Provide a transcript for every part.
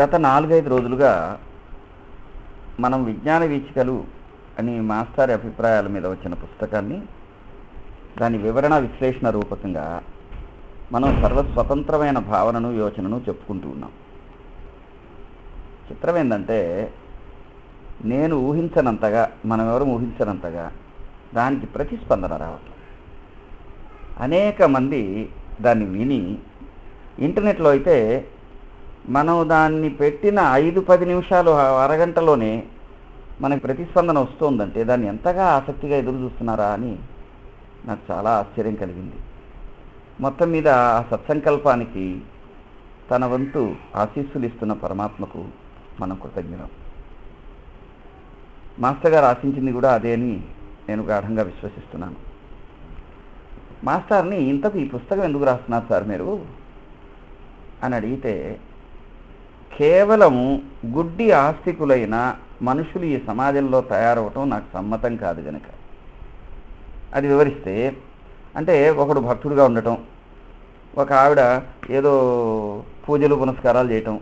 గత నాలుగైదు రోజులుగా మనం విజ్ఞాన వీచికలు అని మాస్టర్ అభిప్రాయాల మీద వచ్చిన పుస్తకాన్ని దాని వివరణ విశ్లేషణ రూపకంగా మనం సర్వస్వతంత్రమైన భావనను యోచనను చెప్పుకుంటూ ఉన్నాం. చిత్రం ఏంటంటే నేను ఊహించనంతగా మనం ఎవరు ఊహించనంతగా దానికి ప్రతిస్పందన రావట్లేదు అనేక మంది దాన్ని విని ఇంటర్నెట్లో అయితే మనం దాన్ని పెట్టిన ఐదు పది నిమిషాలు అరగంటలోనే మనకి ప్రతిస్పందన వస్తుందంటే దాన్ని ఎంతగా ఆసక్తిగా ఎదురు చూస్తున్నారా అని నాకు చాలా ఆశ్చర్యం కలిగింది. మొత్తం మీద ఆ సత్సంకల్పానికి తన వంతు ఆశీస్సులు ఇస్తున్న పరమాత్మకు మనం కృతజ్ఞరం మాస్టర్ గారు ఆశించింది కూడా అదే అని నేను గాఢంగా విశ్వసిస్తున్నాను. మాస్టర్ని ఇంతకు ఈ పుస్తకం ఎందుకు రాస్తున్నారు సార్ మీరు? అని అడిగితే కేవలం గుడ్డి ఆస్తికులైన మనుషులు ఈ సమాజంలో తయారవటం నాకు సమ్మతం కాదు గనక. అది వివరిస్తే అంటే ఒకడు భక్తుడిగా ఉండటం ఒక ఆవిడ ఏదో పూజలు పునస్కారాలు చేయటం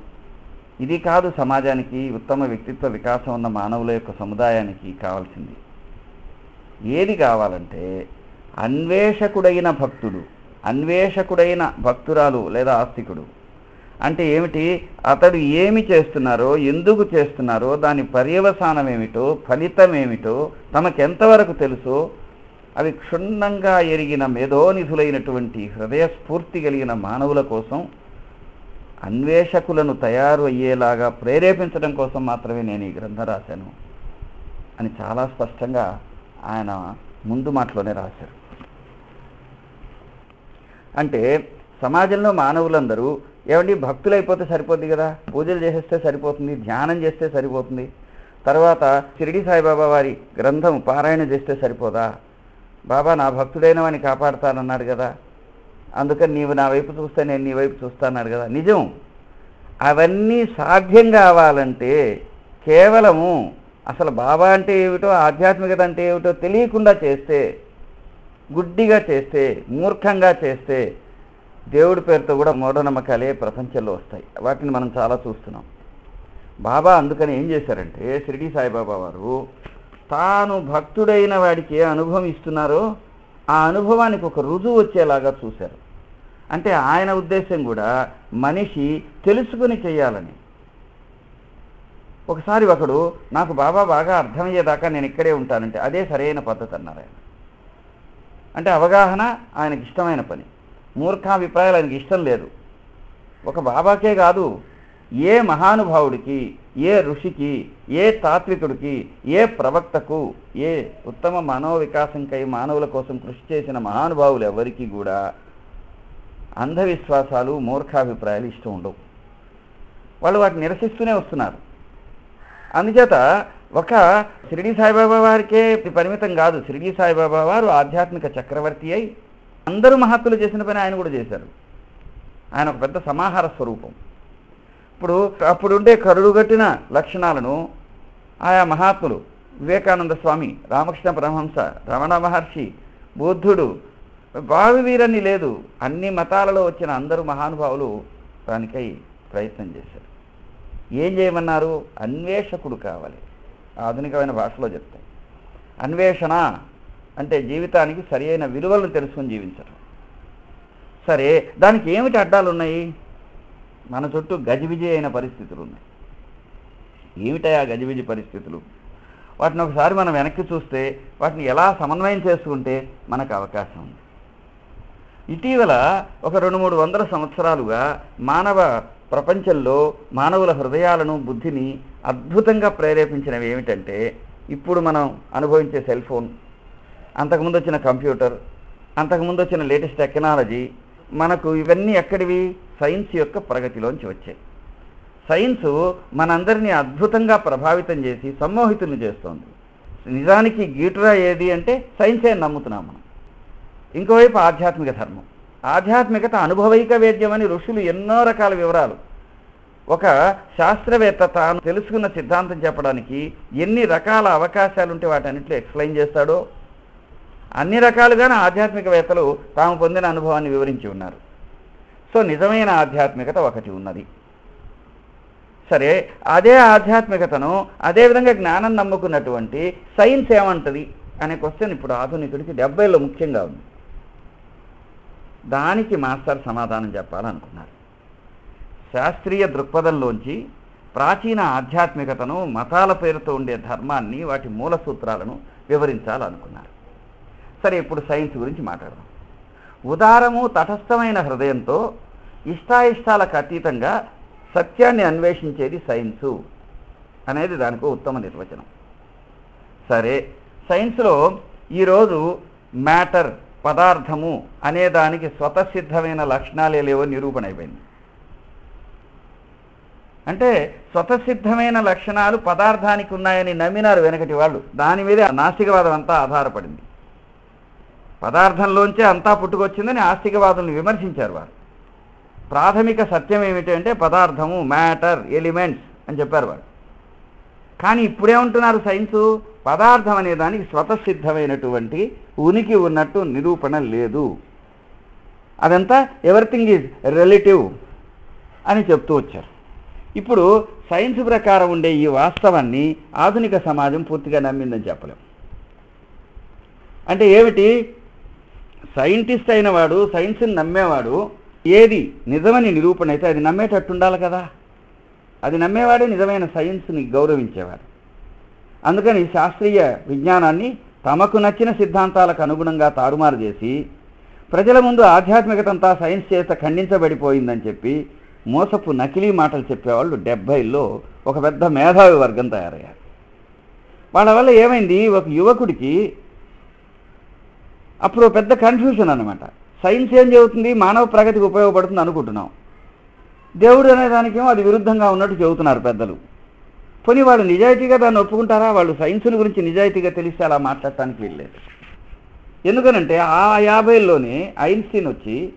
ఇది కాదు సమాజానికి ఉత్తమ వ్యక్తిత్వ వికాసం ఉన్న మానవుల యొక్క సముదాయానికి కావాల్సింది. ఏది కావాలంటే అన్వేషకుడైన భక్తుడు అన్వేషకుడైన భక్తురాలు లేదా ఆస్తికుడు అంటే ఏమిటి? అతడు ఏమి చేస్తున్నారో ఎందుకు చేస్తున్నారో దాని పర్యవసానం ఏమిటో ఫలితం ఏమిటో తమకెంతవరకు తెలుసో? అవి క్షుణ్ణంగా ఎరిగిన మేధోనిధులైనటువంటి హృదయస్ఫూర్తి కలిగిన మానవుల కోసం అన్వేషకులను తయారు అయ్యేలాగా ప్రేరేపించడం కోసం మాత్రమే నేను ఈ గ్రంథం రాశాను అని చాలా స్పష్టంగా ఆయన ముందు మాటలోనే రాశారు. అంటే సమాజంలో మానవులందరూ ఏమండి భక్తులైపోతే సరిపోద్ది కదా? పూజలు చేసేస్తే సరిపోతుంది ధ్యానం చేస్తే సరిపోతుంది. తర్వాత షిరిడి సాయిబాబా వారి గ్రంథం పారాయణ చేస్తే సరిపోదా? బాబా నా భక్తుడైన వాడిని కాపాడుతానన్నాడు కదా. అందుకని నీవు నా వైపు చూస్తే నేను నీ వైపు చూస్తాన్నాడు కదా. నిజం. అవన్నీ సాధ్యం కావాలంటే కేవలము అసలు బాబా అంటే ఏమిటో ఆధ్యాత్మికత అంటే ఏమిటో తెలియకుండా చేస్తే గుడ్డిగా చేస్తే మూర్ఖంగా చేస్తే దేవుడి పేరుతో కూడా మూఢనమ్మకాలే ప్రపంచంలో వస్తాయి. వాటిని మనం చాలా చూస్తున్నాం. బాబా అందుకని ఏం చేశారంటే షిరిడి సాయిబాబా వారు తాను భక్తుడైన వాడికి ఏ అనుభవం ఇస్తున్నారో ఆ అనుభవానికి ఒక రుజువు వచ్చేలాగా చూశారు. అంటే ఆయన ఉద్దేశం కూడా మనిషి తెలుసుకుని చేయాలని. ఒకసారి ఒకడు నాకు బాబా బాగా అర్థమయ్యేదాకా నేను ఇక్కడే ఉంటానంటే అదే సరైన పద్ధతి అన్నారు ఆయన. అంటే అవగాహన ఆయనకి ఇష్టమైన పని. మూర్ఖాభిప్రాయాలు ఆయనకి ఇష్టం లేదు. ఒక బాబాకే కాదు ఏ మహానుభావుడికి ఏ ఋషికి ఏ తాత్వికుడికి ఏ ప్రవక్తకు ఏ ఉత్తమ మానవ వికాసంకై మానవుల కోసం కృషి చేసిన మహానుభావులు ఎవరికి కూడా అంధవిశ్వాసాలు మూర్ఖాభిప్రాయాలు ఇష్టం ఉండవు. వాళ్ళు వాటిని నిరసిస్తూనే వస్తున్నారు. అందుచేత ఒక షిరిడి సాయిబాబా వారికే పరిమితం కాదు. షిరిడి సాయిబాబా వారు ఆధ్యాత్మిక చక్రవర్తి అయి అందరూ మహత్తులు చేసిన పని ఆయన కూడా చేశారు. ఆయన ఒక పెద్ద సమాహార స్వరూపం. ఇప్పుడు అప్పుడుండే కరుడుగట్టిన లక్షణాలను ఆయా మహాత్ములు వివేకానంద స్వామి రామకృష్ణ పరమహంస రమణ మహర్షి బుద్ధుడు బావి వీరని లేదు అన్ని మతాలలో వచ్చిన అందరూ మహానుభావులు దానికై ప్రయత్నం చేశారు. ఏం చేయమన్నారు? అన్వేషకుడు కావాలి. ఆధునికమైన భాషలో చెప్తాయి అన్వేషణ అంటే జీవితానికి సరి అయిన విలువలను తెలుసుకొని జీవించడం సరే దానికి ఏమిటి అడ్డాలు ఉన్నాయి? మన చుట్టూ గజిబిజి అయిన పరిస్థితులు ఉన్నాయి. ఏమిటాయి ఆ గజిబిజి పరిస్థితులు? వాటిని ఒకసారి మనం వెనక్కి చూస్తే వాటిని ఎలా సమన్వయం చేసుకుంటే మనకు అవకాశం ఉంది. ఇటీవల ఒక రెండు మూడు వందల సంవత్సరాలుగా మానవ ప్రపంచంలో మానవుల హృదయాలను బుద్ధిని అద్భుతంగా ప్రేరేపించినవి ఏమిటంటే ఇప్పుడు మనం అనుభవించే సెల్ ఫోన్ అంతకుముందు వచ్చిన కంప్యూటర్ అంతకుముందు వచ్చిన లేటెస్ట్ టెక్నాలజీ మనకు ఇవన్నీ ఎక్కడివి? సైన్స్ యొక్క ప్రగతిలోంచి వచ్చాయి. సైన్స్ మనందరినీ అద్భుతంగా ప్రభావితం చేసి సమ్మోహితుల్ని చేస్తోంది. నిజానికి గీటురా ఏది అంటే సైన్సే నమ్ముతున్నాం మనం. ఇంకోవైపు ఆధ్యాత్మిక ధర్మం. ఆధ్యాత్మికత అనుభవైక వేద్యం అని ఋషులు ఎన్నో రకాల వివరాలు. ఒక శాస్త్రవేత్త తాను తెలుసుకున్న సిద్ధాంతం చెప్పడానికి ఎన్ని రకాల అవకాశాలు ఉంటే వాటన్నిటిలో ఎక్స్ప్లెయిన్ చేస్తాడో అన్ని రకాలుగానే ఆధ్యాత్మికవేత్తలు తాము పొందిన అనుభవాన్ని వివరించి ఉన్నారు. సో నిజమైన ఆధ్యాత్మికత ఒకటి ఉన్నది. సరే అదే ఆధ్యాత్మికతను అదేవిధంగా జ్ఞానం నమ్ముకున్నటువంటి సైన్స్ ఏమంటది? అనే క్వశ్చన్ ఇప్పుడు ఆధునికుడికి డెబ్బైలో ముఖ్యంగా ఉంది. దానికి మాస్టర్ సమాధానం చెప్పాలనుకున్నారు. శాస్త్రీయ దృక్పథంలోంచి ప్రాచీన ఆధ్యాత్మికతను మతాల పేరుతో ఉండే ధర్మాన్ని వాటి మూల సూత్రాలను వివరించాలనుకున్నారు. సరే ఇప్పుడు సైన్స్ గురించి మాట్లాడదాం. ఉదారము తటస్థమైన హృదయంతో ఇష్టాయిష్టాలకు అతీతంగా సత్యాన్ని అన్వేషించేది సైన్సు అనేది దానికి ఉత్తమ నిర్వచనం. సరే సైన్స్లో ఈరోజు మ్యాటర్ పదార్థము అనే దానికి స్వతసిద్ధమైన లక్షణాలే లేవో నిరూపణ అయిపోయింది. అంటే స్వతసిద్ధమైన లక్షణాలు పదార్థానికి ఉన్నాయని నమ్మినారు వెనకటి వాళ్ళు. దాని మీదే నాస్తికవాదం అంతా ఆధారపడింది. పదార్థంలోంచే అంతా పుట్టుకొచ్చిందని ఆస్తికవాదులను విమర్శించారు వారు ప్రాథమిక సత్యం ఏమిటంటే పదార్థము మ్యాటర్ ఎలిమెంట్స్ అని చెప్పారు వారు కానీ ఇప్పుడేమంటున్నారు సైన్సు. పదార్థం అనే దానికి స్వతసిద్ధమైనటువంటి ఉనికి ఉన్నట్టు నిరూపణ లేదు. అదంతా ఎవరిథింగ్ ఈజ్ రిలేటివ్ అని చెప్తూ వచ్చారు. ఇప్పుడు సైన్స్ ప్రకారం ఉండే ఈ వాస్తవాన్ని ఆధునిక సమాజం పూర్తిగా నమ్మిందని చెప్పలేం. అంటే ఏమిటి? సైంటిస్ట్ అయిన వాడు సైన్స్ని నమ్మేవాడు ఏది నిజమని నిరూపణ అయితే అది నమ్మేటట్టు ఉండాలి కదా. అది నమ్మేవాడే నిజమైన సైన్స్ని గౌరవించేవాడు. అందుకని శాస్త్రీయ విజ్ఞానాన్ని తమకు నచ్చిన సిద్ధాంతాలకు అనుగుణంగా తారుమారు చేసి ప్రజల ముందు ఆధ్యాత్మికతంతా సైన్స్ చేత ఖండించబడిపోయిందని చెప్పి మోసపు నకిలీ మాటలు చెప్పేవాళ్ళు డెబ్బైల్లో ఒక పెద్ద మేధావి వర్గం తయారయ్యారు. వాళ్ళ వల్ల ఏమైంది? ఒక యువకుడికి అప్పుడు పెద్ద కన్ఫ్యూజన్ అనమాట సైన్స్ ఏం చెబుతుంది? మానవ ప్రగతికి ఉపయోగపడుతుంది అనుకుంటున్నాం. దేవుడు అనే దానికేమో అది విరుద్ధంగా ఉన్నట్టు చెబుతున్నారు పెద్దలు. పోనీ వాళ్ళు నిజాయితీగా దాన్ని ఒప్పుకుంటారా? వాళ్ళు సైన్స్ని గురించి నిజాయితీగా తెలిస్తే అలా మాట్లాడటానికి వీల్లేదు ఎందుకనంటే ఆ యాభైల్లోనే ఐన్స్టీన్ వచ్చి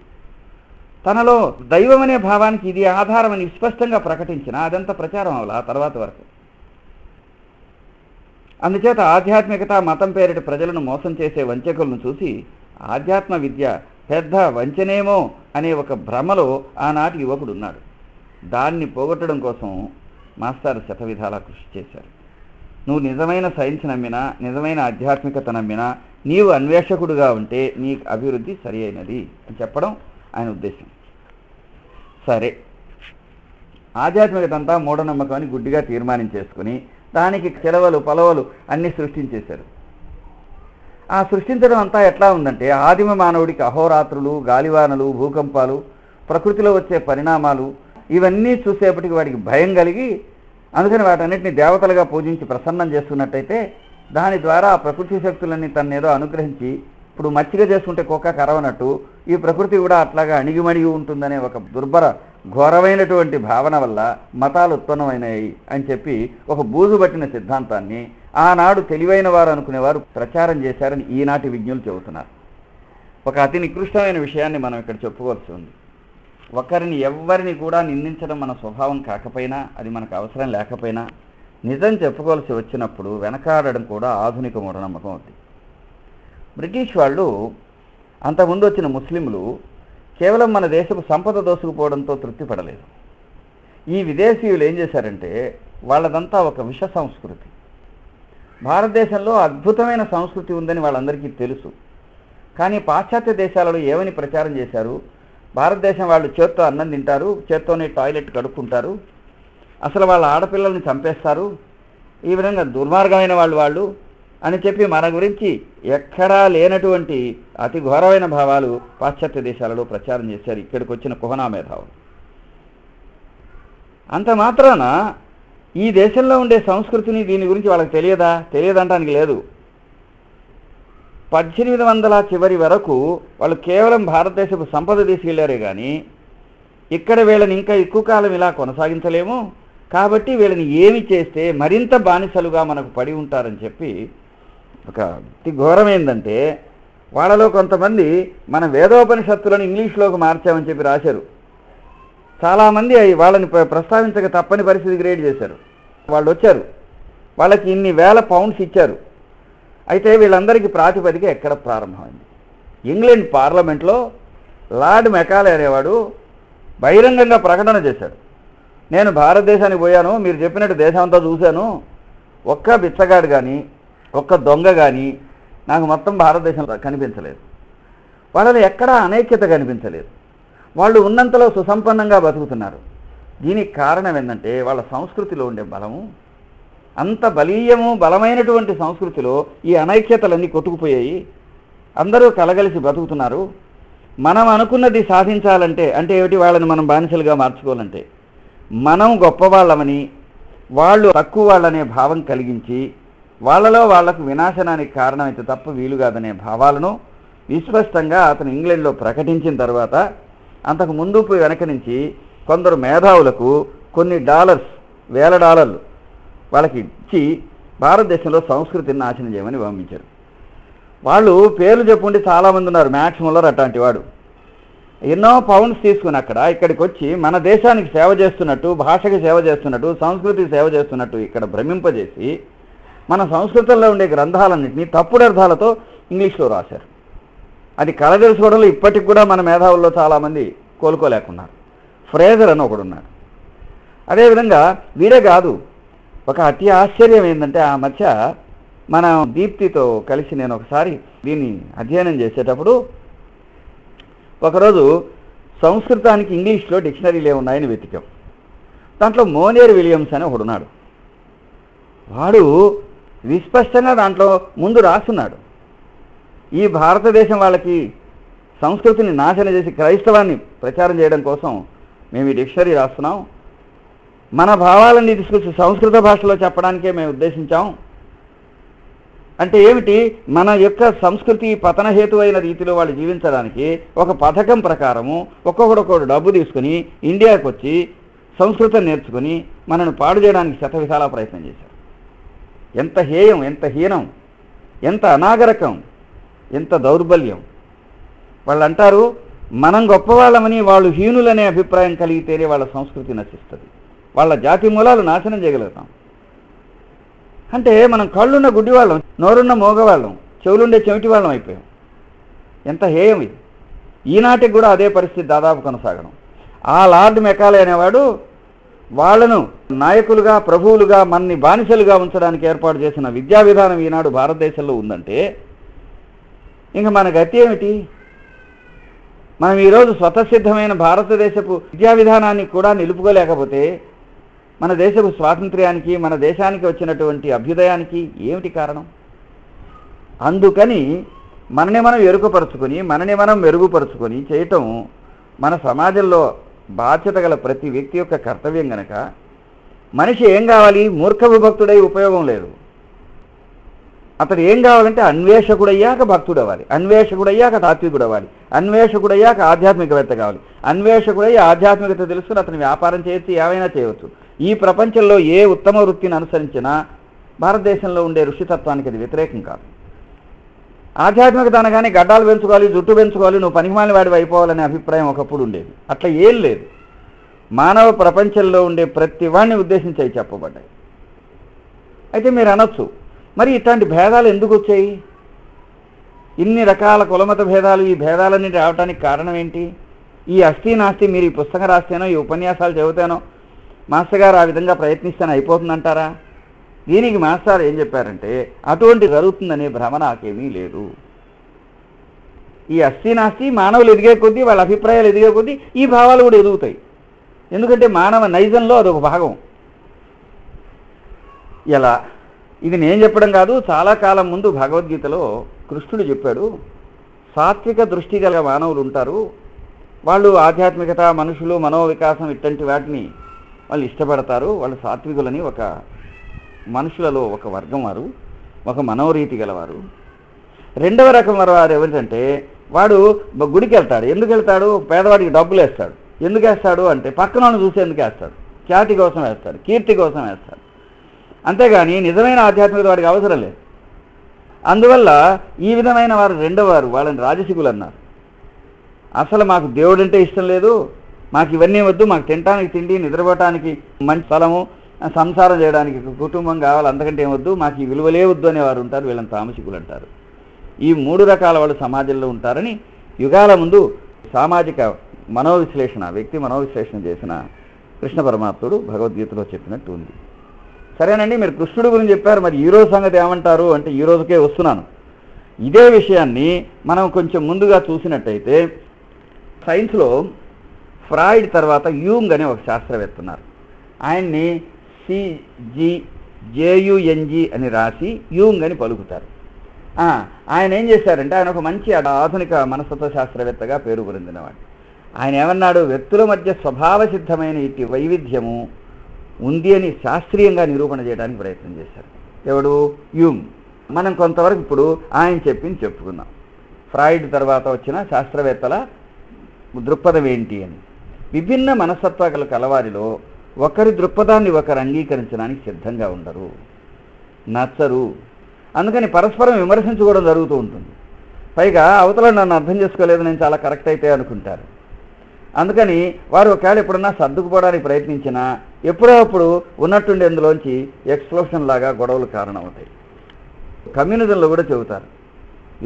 తనలో దైవం అనే భావానికి ఇది ఆధారం అని స్పష్టంగా ప్రకటించిన అదంతా ప్రచారం అవలా తర్వాత వరకు. అందుచేత ఆధ్యాత్మికత మతం పేరిట ప్రజలను మోసం చేసే వంచకులను చూసి ఆధ్యాత్మ విద్య పెద్ద వంచనేమో అనే ఒక భ్రమలో ఆనాటి యువకుడున్నాడు. దాన్ని పోగొట్టడం కోసం మాస్టర్ శతవిధాలా కృషి చేశారు. నువ్వు నిజమైన సైన్స్ నమ్మినా నిజమైన ఆధ్యాత్మికత నమ్మినా నీవు అన్వేషకుడుగా ఉంటే నీ అభివృద్ధి సరి అయినది అని చెప్పడం ఆయన ఉద్దేశం. సరే. ఆధ్యాత్మికత అంతా మూఢనమ్మకం అని గుడ్డిగా తీర్మానించేసుకుని దానికి చెలవలు పలవలు అన్నీ సృష్టించేశారు. ఆ సృష్టించడం అంతా ఎట్లా ఉందంటే ఆదిమ మానవుడికి అహోరాత్రులు గాలివానలు భూకంపాలు ప్రకృతిలో వచ్చే పరిణామాలు ఇవన్నీ చూసేపటికి వాడికి భయం కలిగి అందుకని వాటన్నిటిని దేవతలుగా పూజించి ప్రసన్నం చేస్తున్నట్టయితే దాని ద్వారా ఆ ప్రకృతి శక్తులన్నీ తన్నేదో అనుగ్రహించి ఇప్పుడు మచ్చిక చేసుకుంటే కుక్క కరవనట్టు ఈ ప్రకృతి కూడా అట్లాగా అణిగిమణిగి ఉంటుందనే ఒక దుర్భర ఘోరమైనటువంటి భావన వల్ల మతాలు ఉత్పన్నమైనాయి అని చెప్పి ఒక బూజు పట్టిన సిద్ధాంతాన్ని ఆనాడు తెలివైన వారు అనుకునేవారు ప్రచారం చేశారని ఈనాటి విజ్ఞులు చెబుతున్నారు. ఒక అతి నికృష్టమైన విషయాన్ని మనం ఇక్కడ చెప్పుకోవాల్సి ఉంది. ఒకరిని ఎవ్వరిని కూడా నిందించడం మన స్వభావం కాకపోయినా అది మనకు అవసరం లేకపోయినా నిజం చెప్పుకోవాల్సి వచ్చినప్పుడు వెనకాడడం కూడా ఆధునిక మూఢనమ్మకం అవుతుంది బ్రిటిష్ వాళ్ళు అంతకుముందు వచ్చిన ముస్లింలు కేవలం మన దేశపు సంపద దోసుకుపోవడంతో తృప్తి పడలేదు ఈ విదేశీయులు ఏం చేశారంటే వాళ్ళదంతా ఒక విష సంస్కృతి. భారతదేశంలో అద్భుతమైన సంస్కృతి ఉందని వాళ్ళందరికీ తెలుసు. కానీ పాశ్చాత్య దేశాలలో ఏమని ప్రచారం చేశారు? భారతదేశం వాళ్ళు చేత్తో అన్నం తింటారు చేత్తోనే టాయిలెట్ కడుక్కుంటారు. అసలు వాళ్ళ ఆడపిల్లల్ని చంపేస్తారు. ఈ విధంగా దుర్మార్గమైన వాళ్ళు వాళ్ళు అని చెప్పి మన గురించి ఎక్కడా లేనటువంటి అతి ఘోరమైన భావాలు పాశ్చాత్య దేశాలలో ప్రచారం చేశారు. ఇక్కడికి వచ్చిన కుహనా మేధావులు. అంత మాత్రాన ఈ దేశంలో ఉండే సంస్కృతిని దీని గురించి వాళ్ళకి తెలియదా? తెలియదంటానికి లేదు. పద్దెనిమిది వందల చివరి వరకు వాళ్ళు కేవలం భారతదేశపు సంపద తీసుకెళ్ళారే కానీ ఇక్కడ వీళ్ళని ఇంకా ఎక్కువ కాలం ఇలా కొనసాగించలేము. కాబట్టి వీళ్ళని ఏమి చేస్తే మరింత బానిసలుగా మనకు పడి ఉంటారని చెప్పి ఒక అతి ఘోరమైందంటే వాళ్ళలో కొంతమంది మన వేదోపనిషత్తులను ఇంగ్లీష్లోకి మార్చామని చెప్పి రాశారు. చాలామంది అయి వాళ్ళని ప్ర- ప్రస్తావించక తప్పని పరిస్థితి క్రియేట్ చేశారు. వాళ్ళు వచ్చారు. వాళ్ళకి ఇన్ని వేల పౌండ్స్ ఇచ్చారు. అయితే వీళ్ళందరికీ ప్రాతిపదిక ఎక్కడ ప్రారంభమైంది? ఇంగ్లాండ్ పార్లమెంట్లో లార్డ్ మెకాలే అనేవాడు బహిరంగంగా ప్రకటన చేశాడు. నేను భారతదేశానికి పోయాను మీరు చెప్పినట్టు దేశం అంతా చూశాను ఒక్క బిచ్చగాడు కానీ ఒక్క దొంగ కానీ నాకు మొత్తం భారతదేశంలో కనిపించలేదు. వాళ్ళలో ఎక్కడా అనైక్యత కనిపించలేదు. వాళ్ళు ఉన్నంతలో సుసంపన్నంగా బతుకుతున్నారు. దీనికి కారణం ఏంటంటే వాళ్ళ సంస్కృతిలో ఉండే బలము అంత బలీయము బలమైనటువంటి సంస్కృతిలో ఈ అనైక్యతలన్నీ కొట్టుకుపోయాయి. అందరూ కలగలిసి బతుకుతున్నారు. మనం అనుకున్నది సాధించాలంటే అంటే ఏమిటి? వాళ్ళని మనం బానిసలుగా మార్చుకోవాలంటే. మనం గొప్పవాళ్ళమని వాళ్ళు తక్కువ వాళ్ళనే భావం కలిగించి వాళ్ళలో వాళ్ళకు వినాశనానికి కారణమైతే తప్ప వీలు కాదనే భావాలను విస్పష్టంగా అతను ఇంగ్లండ్లో ప్రకటించిన తర్వాత అంతకు ముందు వెనక నుంచి కొందరు మేధావులకు కొన్ని డాలర్స్ వేల డాలర్లు వాళ్ళకి ఇచ్చి భారతదేశంలో సంస్కృతిని నాశనం చేయమని పంపించారు. వాళ్ళు పేర్లు చెప్పుండి చాలామంది ఉన్నారు మ్యాక్స్ ముల్లర్ అట్లాంటి వాడు. ఎన్నో పౌండ్స్ తీసుకుని అక్కడ ఇక్కడికి వచ్చి మన దేశానికి సేవ చేస్తున్నట్టు భాషకి సేవ చేస్తున్నట్టు సంస్కృతికి సేవ చేస్తున్నట్టు ఇక్కడ భ్రమింపజేసి మన సంస్కృతంలో ఉండే గ్రంథాలన్నింటినీ తప్పుడు అర్థాలతో ఇంగ్లీష్లో రాశారు. అది కళ తెలుసుకోవడంలో ఇప్పటికి కూడా మన మేధావుల్లో చాలామంది కోలుకోలేకున్నారు. ఫ్రేజర్ అని ఒకడున్నాడు. అదేవిధంగా వీరే కాదు ఒక అతి ఆశ్చర్యం ఏంటంటే ఆ మధ్య మన దీప్తితో కలిసి నేను ఒకసారి దీన్ని అధ్యయనం చేసేటప్పుడు ఒకరోజు సంస్కృతానికి ఇంగ్లీష్లో డిక్షనరీలు ఉన్నాయని వెతికాం. దాంట్లో మోనేర్ విలియమ్స్ అని ఒకడున్నాడు. వాడు విస్పష్టంగా దాంట్లో ముందు రాస్తున్నాడు. ఈ భారతదేశం వాళ్ళకి సంస్కృతిని నాశనం చేసి క్రైస్తవాన్ని ప్రచారం చేయడం కోసం మేము ఈ డిక్షనరీ రాస్తున్నాం. మన భావాలని తీసుకొచ్చి సంస్కృత భాషలో చెప్పడానికే మేము ఉద్దేశించాం. అంటే ఏమిటి? మన యొక్క సంస్కృతి పతనహేతు అయిన రీతిలో వాళ్ళు జీవించడానికి ఒక పథకం ప్రకారము ఒక్కొక్కడొక్కడు డబ్బు తీసుకుని ఇండియాకు వచ్చి సంస్కృతం నేర్చుకుని మనను పాడు చేయడానికి శతవిధాలా ప్రయత్నం చేశారు. ఎంత హేయం ఎంత హీనం ఎంత అనాగరకం ఎంత దౌర్బల్యం. వాళ్ళు అంటారు మనం గొప్పవాళ్ళమని వాళ్ళు హీనులనే అభిప్రాయం కలిగితేనే వాళ్ళ సంస్కృతి నశిస్తుంది. వాళ్ళ జాతి మూలాలు నాశనం చేయగలుగుతాం. అంటే మనం కళ్ళున్న గుడ్డివాళ్ళం నోరున్న మోగవాళ్ళం చెవులుండే చెవిటి వాళ్ళం అయిపోయాం. ఎంత హేయం ఇది. ఈనాటికి కూడా అదే పరిస్థితి దాదాపు కొనసాగడం. ఆ లార్డ్ మెకాలే అనేవాడు వాళ్ళను నాయకులుగా ప్రభువులుగా మన్ని బానిసలుగా ఉంచడానికి ఏర్పాటు చేసిన విద్యా విధానం ఈనాడు భారతదేశంలో ఉందంటే ఇంకా మన గతి ఏమిటి? మనం ఈరోజు స్వతసిద్ధమైన భారతదేశపు విద్యా విధానాన్ని కూడా నిలుపుకోలేకపోతే మన దేశపు స్వాతంత్ర్యానికి మన దేశానికి వచ్చినటువంటి అభ్యుదయానికి ఏమిటి కారణం? అందుకని మనని మనం ఎరుకపరుచుకొని మనని మనం మెరుగుపరుచుకొని చేయటం మన సమాజంలో బాధ్యత గల ప్రతి వ్యక్తి యొక్క కర్తవ్యం గనక మనిషి ఏం కావాలి? మూర్ఖ విభక్తుడై ఉపయోగం లేదు. అతడు ఏం కావాలంటే అన్వేషకుడయ్యాక భక్తుడు అవ్వాలి అన్వేషకుడయ్యాక తాత్వికుడు అవ్వాలి అన్వేషకుడయ్యాక ఆధ్యాత్మికవేత్త కావాలి. అన్వేషకుడై ఆధ్యాత్మికత తెలుసుకుని అతను వ్యాపారం చేయొచ్చు ఏమైనా చేయవచ్చు. ఈ ప్రపంచంలో ఏ ఉత్తమ వృత్తిని అనుసరించినా భారతదేశంలో ఉండే ఋషితత్వానికి అది వ్యతిరేకం కాదు. ఆధ్యాత్మికత అనగానే గడ్డాలు పెంచుకోవాలి జుట్టు పెంచుకోవాలి నువ్వు పనికిమాలి వాడివి అయిపోవాలనే అభిప్రాయం ఒకప్పుడు ఉండేది. అట్లా ఏం లేదు. మానవ ప్రపంచంలో ఉండే ప్రతి వాడిని ఉద్దేశించి అవి చెప్పబడ్డాయి. అయితే మీరు అనొచ్చు మరి ఇట్లాంటి భేదాలు ఎందుకు వచ్చాయి? ఇన్ని రకాల కులమత భేదాలు ఈ భేదాలన్నీ రావడానికి కారణం ఏంటి? ఈ అస్థి నాస్తి మీరు ఈ పుస్తకం రాస్తేనో ఈ ఉపన్యాసాలు చదివితేనో మాస్టర్ గారు ఆ విధంగా ప్రయత్నిస్తేనే అయిపోతుందంటారా? దీనికి మాస్టారు ఏం చెప్పారంటే అటువంటి జరుగుతుందనే భ్రమ నాకేమీ లేదు. ఈ అస్థి నాస్తి మానవులు ఎదిగే కొద్దీ వాళ్ళ అభిప్రాయాలు ఎదిగే కొద్దీ ఈ భావాలు కూడా ఎదుగుతాయి. ఎందుకంటే మానవ నైజంలో అదొక భాగం. ఎలా? ఇది నేను చెప్పడం కాదు చాలా కాలం ముందు భగవద్గీతలో కృష్ణుడు చెప్పాడు సాత్విక దృష్టి గల మానవులు ఉంటారు. వాళ్ళు ఆధ్యాత్మికత మనుషులు మనోవికాసం ఇట్లాంటి వాటిని వాళ్ళు ఇష్టపడతారు. వాళ్ళు సాత్వికులని ఒక మనుషులలో ఒక వర్గం వారు ఒక మనోరీతి గలవారు. రెండవ రకం వారు ఎవరికంటే వాడు గుడికి వెళ్తాడు. ఎందుకు వెళ్తాడు? పేదవాడికి డబ్బులు వేస్తాడు. ఎందుకు వేస్తాడు అంటే పక్కన వాళ్ళని చూసి ఎందుకు వేస్తాడు? ఖ్యాతి కోసం వేస్తాడు కీర్తి కోసం వేస్తాడు. అంతేగాని నిజమైన ఆధ్యాత్మికత వాడికి అవసరం లేదు. అందువల్ల ఈ విధమైన వారు రెండవ వారు వాళ్ళని రాజసికులు అన్నారు. అసలు మాకు దేవుడు అంటే ఇష్టం లేదు. మాకు ఇవన్నీ వద్దు. మాకు తినటానికి తిండి నిద్రపోవటానికి మంచి స్థలము. సంసారం చేయడానికి కుటుంబం కావాలి అంతకంటే ఏం వద్దు మాకు ఈ విలువలే వద్దు అనేవారు ఉంటారు వీళ్ళని తామసికులు అంటారు. ఈ మూడు రకాల వాళ్ళు సమాజంలో ఉంటారని యుగాల ముందు సామాజిక మనోవిశ్లేషణ వ్యక్తి మనోవిశ్లేషణ చేసిన కృష్ణ పరమాత్ముడు భగవద్గీతలో చెప్పినట్టు ఉంది. సరేనండి మీరు కృష్ణుడు గురించి చెప్పారు మరి ఈ రోజు సంగతి ఏమంటారు? అంటే ఈ రోజుకే వస్తున్నాను. ఇదే విషయాన్ని మనం కొంచెం ముందుగా చూసినట్టయితే సైన్స్లో ఫ్రాయిడ్ తర్వాత యూంగ్ అనే ఒక శాస్త్రవేత్త ఉన్నారు. ఆయన్ని సిజి జేయుఎన్జి అని రాసి యూంగ్ అని పలుకుతారు. ఆయన ఏం చేశారంటే ఆయన ఒక మంచి ఆధునిక మనస్తత్వ శాస్త్రవేత్తగా పేరు పొందినవాడు. ఆయన ఏమన్నాడు? వ్యక్తుల మధ్య స్వభావ సిద్ధమైన ఇటు వైవిధ్యము ఉంది అని శాస్త్రీయంగా నిరూపణ చేయడానికి ప్రయత్నం చేశారు. ఎవడు? యూంగ్. మనం కొంతవరకు ఇప్పుడు ఆయన చెప్పింది చెప్పుకుందాం. ఫ్రాయిడ్ తర్వాత వచ్చిన శాస్త్రవేత్తల దృక్పథం ఏంటి అని. విభిన్న మనస్తత్వాల కలవారిలో ఒకరి దృక్పథాన్ని ఒకరు అంగీకరించడానికి సిద్ధంగా ఉండరు. నచ్చరు. అందుకని పరస్పరం విమర్శించుకోవడం జరుగుతూ ఉంటుంది. పైగా అవతల నన్ను అర్థం చేసుకోలేదు నేను చాలా కరెక్ట్ అయితే అనుకుంటారు. అందుకని వారు ఒకవేళ ఎప్పుడన్నా సర్దుకుపోవడానికి ప్రయత్నించినా ఎప్పుడో అప్పుడు ఉన్నట్టుండి అందులోంచి ఎక్స్ప్లోషన్ లాగా గొడవలు కారణమవుతాయి. కమ్యూనిజంలో కూడా చెబుతారు.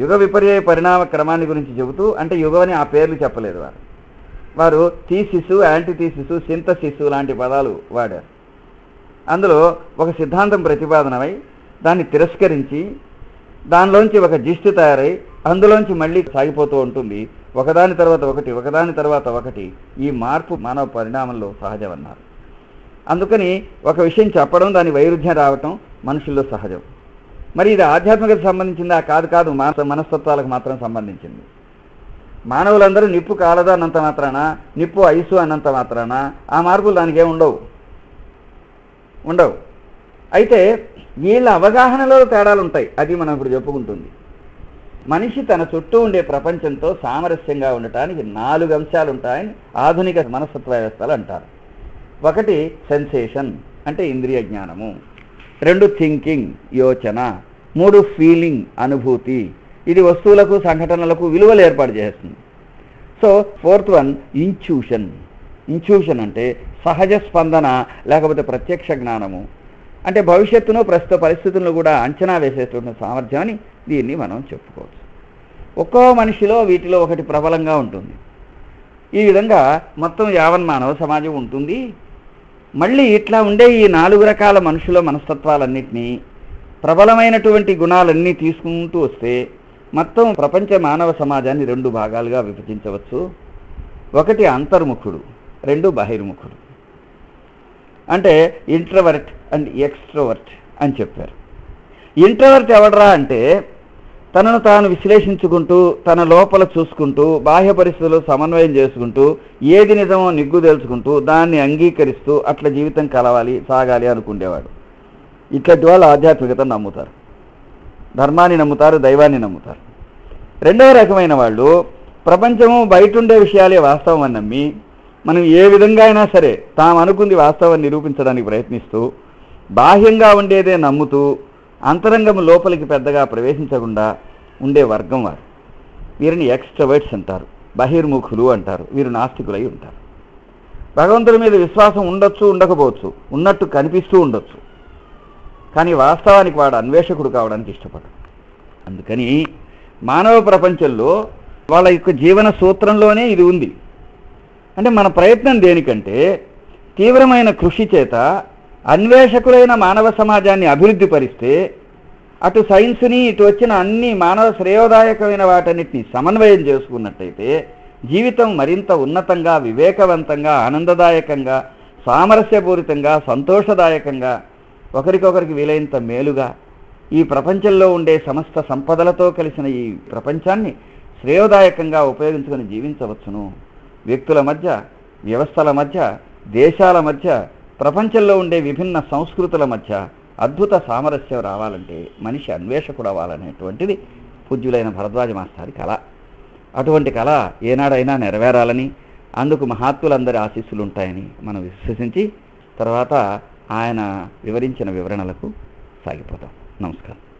యుగ విపర్యాయ పరిణామ క్రమాన్ని గురించి చెబుతూ అంటే యుగం అని ఆ పేర్లు చెప్పలేదు వారు. వారు థీసిసు యాంటీథీసిసు థీసిస్ లాంటి పదాలు వాడారు. అందులో ఒక సిద్ధాంతం ప్రతిపాదనమై దాన్ని తిరస్కరించి దానిలోంచి ఒక జిస్టు తయారై అందులోంచి మళ్ళీ సాగిపోతూ ఉంటుంది. ఒకదాని తర్వాత ఒకటి ఒకదాని తర్వాత ఒకటి. ఈ మార్పు మానవ పరిణామంలో సహజమన్నారు. అందుకని ఒక విషయం చెప్పడం దాని వైరుధ్యం రావటం మనుషుల్లో సహజం. మరి ఇది ఆధ్యాత్మికత సంబంధించిందా? కాదు కాదు. మానస మనస్తత్వాలకు మాత్రం సంబంధించింది. మానవులందరూ నిప్పు కాలదు అన్నంత మాత్రాన? నిప్పు ఐసు అన్నంత మాత్రాన? ఆ మార్పులు దానికి ఉండవు. ఉండవు. అయితే వీళ్ళ అవగాహనలో తేడాలు ఉంటాయి అది మనం ఇప్పుడు చెప్పుకుంటుంది. మనిషి తన చుట్టూ ఉండే ప్రపంచంతో సామరస్యంగా ఉండటానికి నాలుగు అంశాలు ఉంటాయని ఆధునిక మనస్తత్వ వ్యవస్థలు అంటారు. ఒకటి సెన్సేషన్ అంటే ఇంద్రియ జ్ఞానము. రెండు థింకింగ్ యోచన. మూడు ఫీలింగ్ అనుభూతి. ఇది వస్తువులకు సంఘటనలకు విలువలు ఏర్పాటు చేస్తుంది. So fourth one intuition intuition అంటే సహజ స్పందన లేకపోతే ప్రత్యక్ష జ్ఞానము. అంటే భవిష్యత్తును ప్రస్తుత పరిస్థితులను కూడా అంచనా వేసేటువంటి సామర్థ్యాన్ని దీన్ని మనం చెప్పుకోవచ్చు. ఒక్కో మనిషిలో వీటిలో ఒకటి ప్రబలంగా ఉంటుంది. ఈ విధంగా మొత్తం యావన్ మానవ సమాజం ఉంటుంది. మళ్ళీ ఇట్లా ఉండే ఈ నాలుగు రకాల మనుషుల మనస్తత్వాలన్నింటినీ ప్రబలమైనటువంటి గుణాలన్నీ తీసుకుంటూ వస్తే మొత్తం ప్రపంచ మానవ సమాజాన్ని రెండు భాగాలుగా విభజించవచ్చు. ఒకటి అంతర్ముఖుడు రెండు బహిర్ముఖుడు. అంటే ఇంట్రవర్ట్ అండ్ ఎక్స్ట్రోవర్ట్ అని చెప్పారు. ఇంట్రవర్ట్ ఎవడరా అంటే తనను తాను విశ్లేషించుకుంటూ తన లోపల చూసుకుంటూ బాహ్య పరిస్థితులు సమన్వయం చేసుకుంటూ ఏది నిజమో నిగ్గు తెలుసుకుంటూ దాన్ని అంగీకరిస్తూ అట్లా జీవితం కలవాలి సాగాలి అనుకునేవాడు ఇట్లాంటి వాళ్ళు ఆధ్యాత్మికతను నమ్ముతారు. ధర్మాన్ని నమ్ముతారు దైవాన్ని నమ్ముతారు. రెండవ రకమైన వాళ్ళు ప్రపంచము బయట ఉండే విషయాలే వాస్తవం అని నమ్మి మనం ఏ విధంగా అయినా సరే తాము అనుకుంది వాస్తవాన్ని నిరూపించడానికి ప్రయత్నిస్తూ బాహ్యంగా ఉండేదే నమ్ముతూ అంతరంగం లోపలికి పెద్దగా ప్రవేశించకుండా ఉండే వర్గం వారు. వీరిని ఎక్స్ట్రవర్ట్స్ అంటారు బహిర్ముఖులు అంటారు వీరు నాస్తికులై ఉంటారు. భగవంతుడి మీద విశ్వాసం ఉండొచ్చు ఉండకపోవచ్చు ఉన్నట్టు కనిపిస్తూ ఉండొచ్చు. కానీ వాస్తవానికి వాడు అన్వేషకుడు కావడానికి ఇష్టపడు. అందుకని మానవ ప్రపంచంలో వాళ్ళ యొక్క జీవన సూత్రంలోనే ఇది ఉంది. అంటే మన ప్రయత్నం దేనికంటే తీవ్రమైన కృషి చేత అన్వేషకులైన మానవ సమాజాన్ని అభివృద్ధి పరిస్తే అటు సైన్స్ని ఇటు వచ్చిన అన్ని మానవ శ్రేయోదాయకమైన వాటన్నిటిని సమన్వయం చేసుకున్నట్టయితే జీవితం మరింత ఉన్నతంగా వివేకవంతంగా ఆనందదాయకంగా సామరస్యపూరితంగా సంతోషదాయకంగా ఒకరికొకరికి వీలైనంత మేలుగా ఈ ప్రపంచంలో ఉండే సమస్త సంపదలతో కలిసిన ఈ ప్రపంచాన్ని శ్రేయోదాయకంగా ఉపయోగించుకొని జీవించవచ్చును. వ్యక్తుల మధ్య వ్యవస్థల మధ్య దేశాల మధ్య ప్రపంచంలో ఉండే విభిన్న సంస్కృతుల మధ్య అద్భుత సామరస్యం రావాలంటే మనిషి అన్వేషకుడు అవ్వాలనేటువంటిది పూజ్యులైన భరద్వాజ మాస్టారి కళ. అటువంటి కళ ఏనాడైనా నెరవేరాలని అందుకు మహాత్ములందరి ఆశీస్సులు ఉంటాయని మనం విశ్వసించి తర్వాత ఆయన వివరించిన వివరణలకు సాగిపోతాం. నమస్కారం.